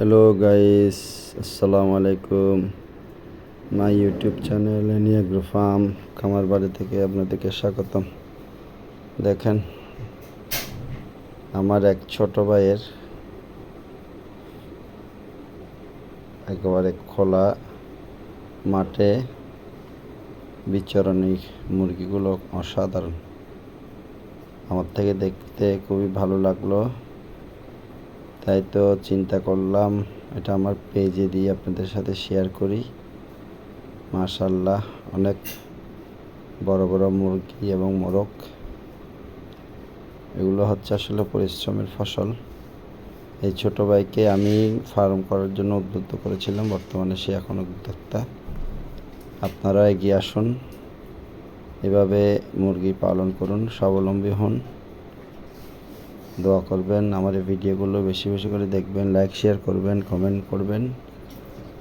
Hello guys আসসালামু আলাইকুম my YouTube channel এনিয়াগ্রো ফার্ম খামার বাড়ি থেকে আপনাদেরকে স্বাগতম। দেখেন, আমার এক ছোট ভাইয়ের একেবারে খোলা মাঠে বিচরণী মুরগিগুলো অসাধারণ। আমার থেকে দেখতে খুবই ভালো লাগল। তাই তো চিন্তা করলাম, এটা আমার পেজে দিয়ে আপনাদের সাথে শেয়ার করি। মাশাল্লাহ অনেক বড় বড় মুরগি এবং মোরগ। এগুলো হচ্ছে আসলে পরিশ্রমের ফসল। এই ছোট ভাইকে আমি ফার্ম করার জন্য উদ্বুদ্ধ করেছিলাম, বর্তমানে সে এখন উদ্যোক্তা। আপনারা এগিয়ে আসুন, এভাবে মুরগি পালন করুন, স্বাবলম্বী হন। দোয়া করবেন, আমার এই ভিডিওগুলো বেশি বেশি করে দেখবেন লাইক শেয়ার করবেন কমেন্ট করবেন।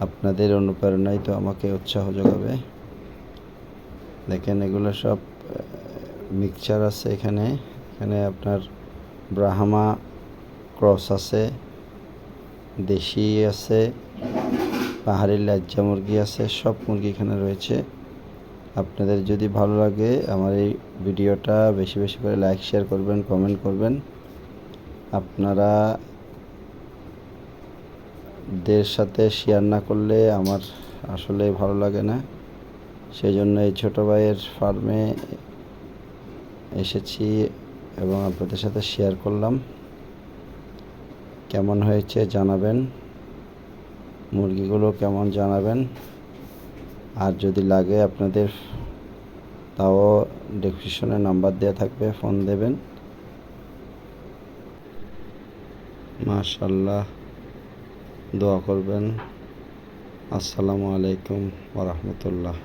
আপনাদের অনুপ্রেরণাই তো আমাকে উৎসাহ যোগাবে। দেখেন, এগুলো সব মিক্সচার আছে এখানে। এখানে আপনার ব্রাহ্মা ক্রস আছে, দেশি আছে, পাহাড়ি লাজ্জা মুরগি আছে, সব মুরগি এখানে রয়েছে। আপনাদের যদি ভালো লাগে, আমার এই ভিডিওটা বেশি বেশি করে লাইক শেয়ার করবেন কমেন্ট করবেন। আপনারা দের সাথে শেয়ার না করলে আমার আসলে ভালো লাগে না। সেই জন্য এই ছোটো ভাইয়ের ফার্মে এসেছি এবং আপনাদের সাথে শেয়ার করলাম। কেমন হয়েছে জানাবেন। মুরগিগুলো কেমন জানাবেন। আর যদি লাগে আপনাদের, তাও ডিসক্রিপশনে নাম্বার দেওয়া থাকবে ফোন দেবেন। মাশাল্লাহ দোয়া করবেন। আসসালামু আলাইকুম ওরহমতুল্লাহ